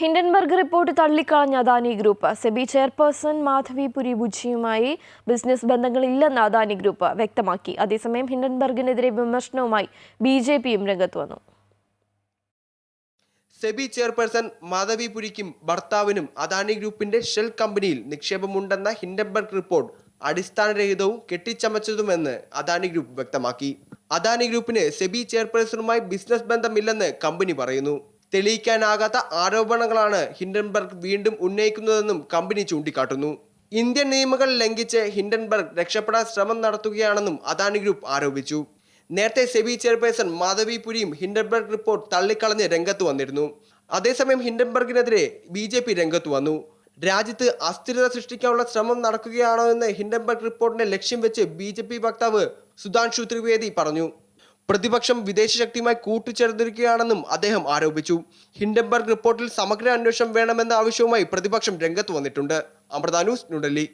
Hindenburg report തള്ളിക്കളഞ്ഞ Adani group. SEBI chairperson Madhabi Puri ബുജിയുമായി business ബന്ധങ്ങളില്ലെന്ന് Adani group വ്യക്തമാക്കി. അതേസമയം ഹിൻഡൻബർഗിനെതിരെ വിമർശനവുമായി ബി ജെ പിയും രംഗത്ത് വന്നു. സെബി ചെയർപേഴ്സൺ മാധവി പുരിക്കും ഭർത്താവിനും അദാനി ഗ്രൂപ്പിന്റെ ഷെൽ കമ്പനിയിൽ നിക്ഷേപമുണ്ടെന്ന ഹിൻഡൻബർഗ് റിപ്പോർട്ട് അടിസ്ഥാനരഹിതവും കെട്ടിച്ചമച്ചതുമെന്ന് അദാനി ഗ്രൂപ്പ് വ്യക്തമാക്കി. അദാനി ഗ്രൂപ്പിന് സെബി ചെയർപേഴ്സണുമായി ബിസിനസ് ബന്ധമില്ലെന്ന് കമ്പനി പറയുന്നു. തെളിയിക്കാനാകാത്ത ആരോപണങ്ങളാണ് ഹിൻഡൻബർഗ് വീണ്ടും ഉന്നയിക്കുന്നതെന്നും കമ്പനി ചൂണ്ടിക്കാട്ടുന്നു. ഇന്ത്യൻ നിയമങ്ങൾ ലംഘിച്ച് ഹിൻഡൻബർഗ് രക്ഷപ്പെടാൻ ശ്രമം നടത്തുകയാണെന്നും അദാനി ഗ്രൂപ്പ് ആരോപിച്ചു. നേരത്തെ സെബി ചെയർപേഴ്സൺ മാധവി പുരിയും ഹിൻഡൻബർഗ് റിപ്പോർട്ട് തള്ളിക്കളഞ്ഞ് രംഗത്ത് വന്നിരുന്നു. അതേസമയം ഹിൻഡൻബർഗിനെതിരെ ബി ജെ പി രംഗത്ത് വന്നു. രാജ്യത്ത് അസ്ഥിരത സൃഷ്ടിക്കാനുള്ള ശ്രമം നടക്കുകയാണോ എന്ന് ഹിൻഡൻബർഗ് റിപ്പോർട്ടിനെ ലക്ഷ്യം വെച്ച് ബി വക്താവ് സുധാൻഷു ത്രിവേദി പറഞ്ഞു. പ്രതിപക്ഷം വിദേശ ശക്തിയുമായി കൂട്ടുചേർന്നിരിക്കുകയാണെന്നും അദ്ദേഹം ആരോപിച്ചു. ഹിൻഡൻബർഗ് റിപ്പോർട്ടിൽ സമഗ്ര അന്വേഷണം വേണമെന്ന ആവശ്യവുമായി പ്രതിപക്ഷം രംഗത്ത് വന്നിട്ടുണ്ട്. അമൃത ന്യൂസ് ന്യൂഡൽഹി.